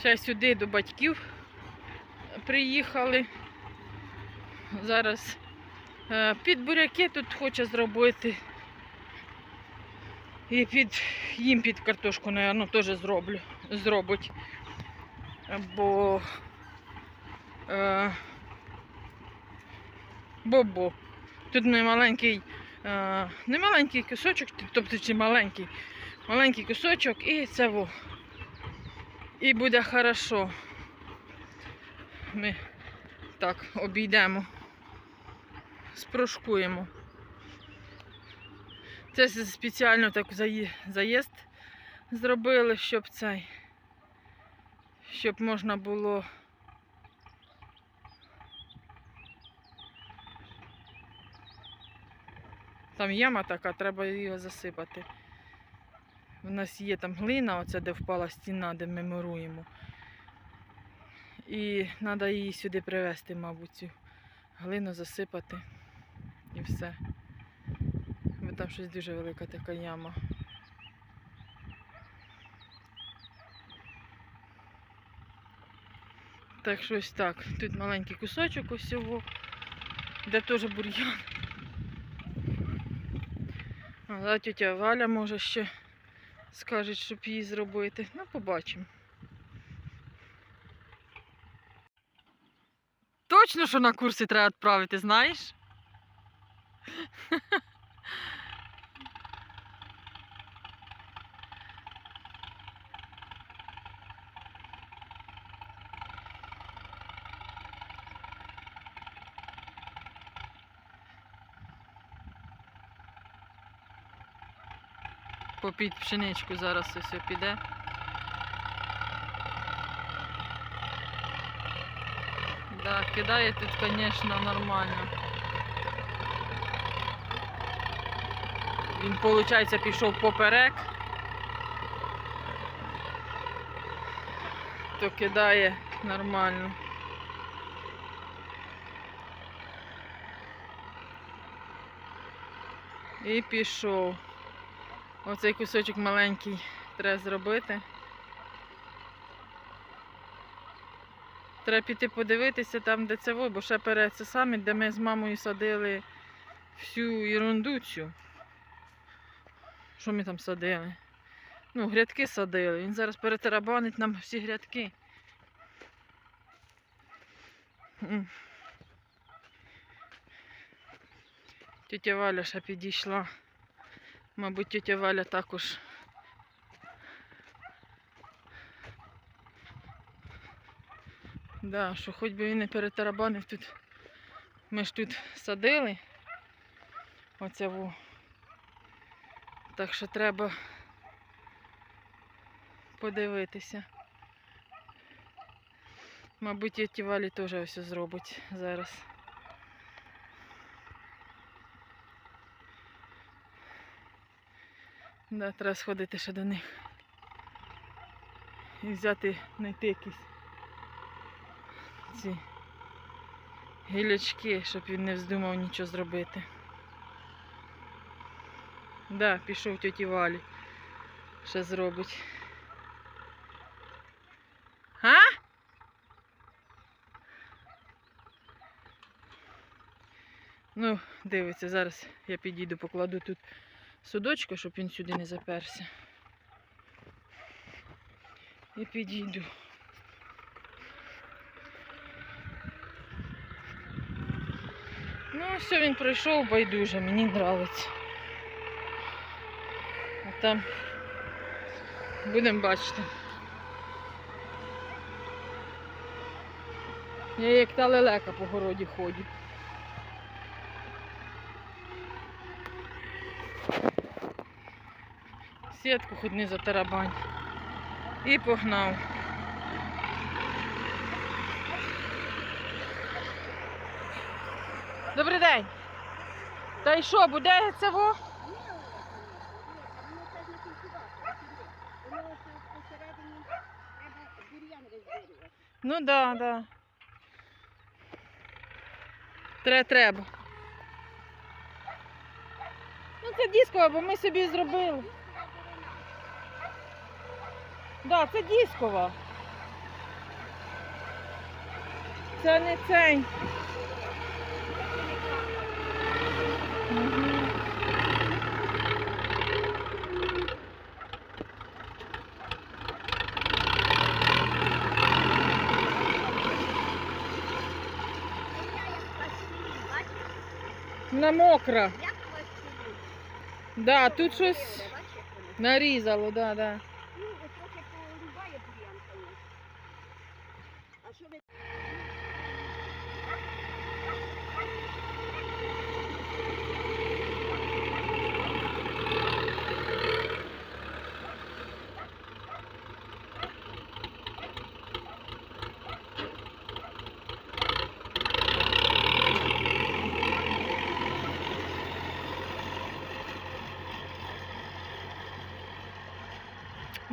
Ще сюди до батьків приїхали. Зараз е, під буряки тут хоче зробити. І під їм під картошку, напевно, теж зроблю, зробить. Бо е, бо-бо. Тут не маленький, е, не маленький кусочок, тобто чи маленький, маленький кусочок і це во. І буде хорошо. Ми так обійдемо, спрошкуємо. Це спеціально так заїзд зробили, щоб цей, щоб можна було. Там яма така, треба її засипати. У нас є там глина, оце де впала стіна, де ми муруємо. І треба її сюди привезти, мабуть, цю глину засипати і все. Бо там щось дуже велика така яма. Так що ось так. Тут маленький кусочок ось цього, де теж бур'ян. Але тетя Валя може ще скаже, щоб її зробити. Ну, побачимо. Точно, що на курси треба відправити, знаєш? Попід пшеничку зараз ось піде. Да, кидає тут, звісно, нормально. Він, виходить, пішов поперек. То кидає нормально. І пішов. Оцей кусочок маленький треба зробити. Треба піти подивитися там, де це бо ще перед це самі, де ми з мамою садили всю ерунду цю. Що ми там садили? Ну, грядки садили. Він зараз перетарабанить нам всі грядки. Тетя Валя ще підійшла. Мабуть, тетя Валя також. Да, що хоч би він не перетарабанив тут. Ми ж тут садили. Оце во. Так що треба подивитися. Мабуть, тіті Валі теж все зробить зараз. Да, треба сходити ще до них. І взяти, знайти якісь ці гілячки, щоб він не вздумав нічого зробити. Да, пішов тьоті Валі. Ще зробить. А? Ну, дивиться, зараз я підійду, покладу тут судочка, щоб він сюди не заперся. І підійду. Ну, все, він пройшов байдуже, мені подобається. А там будемо бачити. Я як та лелека по городі ходжу. Сітку хоч не затарабань. І погнав. Добрий день. Та й що, буде це во? Ну да, да. Треба, треба. Ну це дискова, бо ми собі зробили. Да, це дискова. це не цей. Мгм. Вона мокра. Як. Да, тут щось нарізало, да, да. Ну, от трохи порубає бур'ян, конечно. А що ви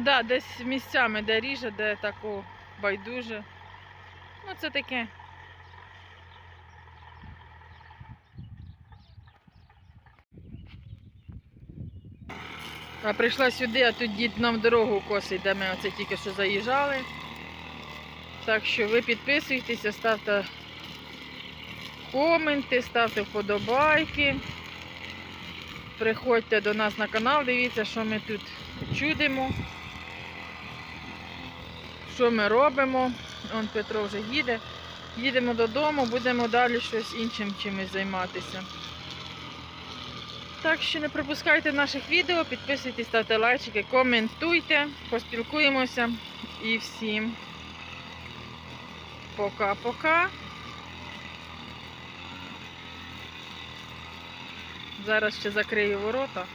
Да, десь місцями, де ріже, де тако байдуже. Ну, це таке. А прийшла сюди, а тут дід нам дорогу косить, де ми оце тільки що заїжджали. Так що ви підписуйтеся, ставте коменти, ставте вподобайки. Приходьте до нас на канал, дивіться, що ми тут чудимо. Що ми робимо? Он Петро вже їде. Їдемо додому, будемо далі щось іншим чимось займатися. Так що не пропускайте наших відео, підписуйтесь, ставте лайчики, коментуйте, поспілкуємося і всім пока-пока. Зараз ще закрию ворота.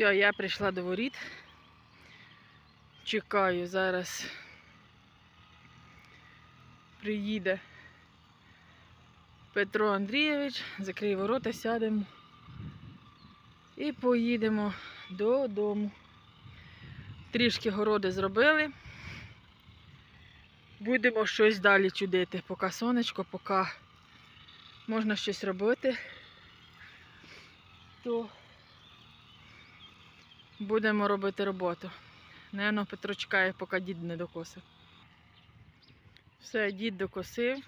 Все, я прийшла до воріт. Чекаю, зараз приїде Петро Андрійович, закриє ворота, сядемо і поїдемо додому. Трішки городи зробили. Будемо щось далі чудити, поки сонечко, поки можна щось робити, то будемо робити роботу. Нено Петро чекає, поки дід не докосив. Все, дід докосив.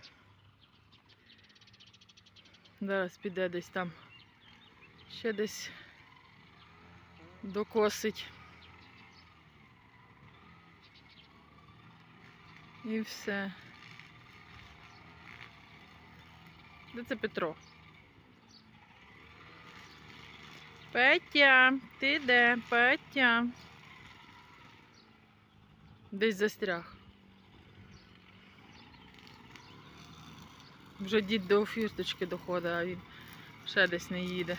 Зараз піде десь там. Ще десь докосить. І все. Де це Петро? Петя, ти де? Петя. Десь застряг. Вже дід до фірточки доходить, а він ще десь не їде.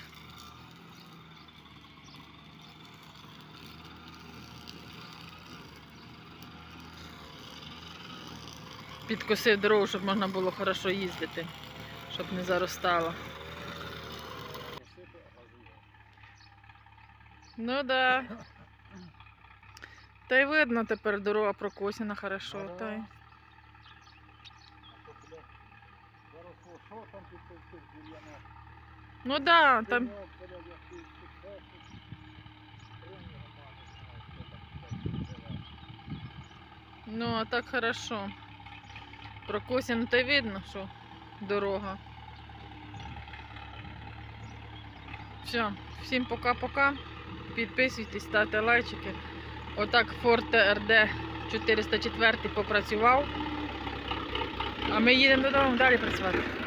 Підкосив дорогу, щоб можна було хорошо їздити, щоб не заростало. Ну да. Та й видно тепер дорога прокосена хорошо. Ага. Та й... Ну да, там. Ну, а так хорошо. Прокосено, та видно, що дорога. Все, всім пока-пока. Підписуйтесь, ставте лайчики. Отак Форте РД 404 попрацював. А ми їдемо додому далі працювати.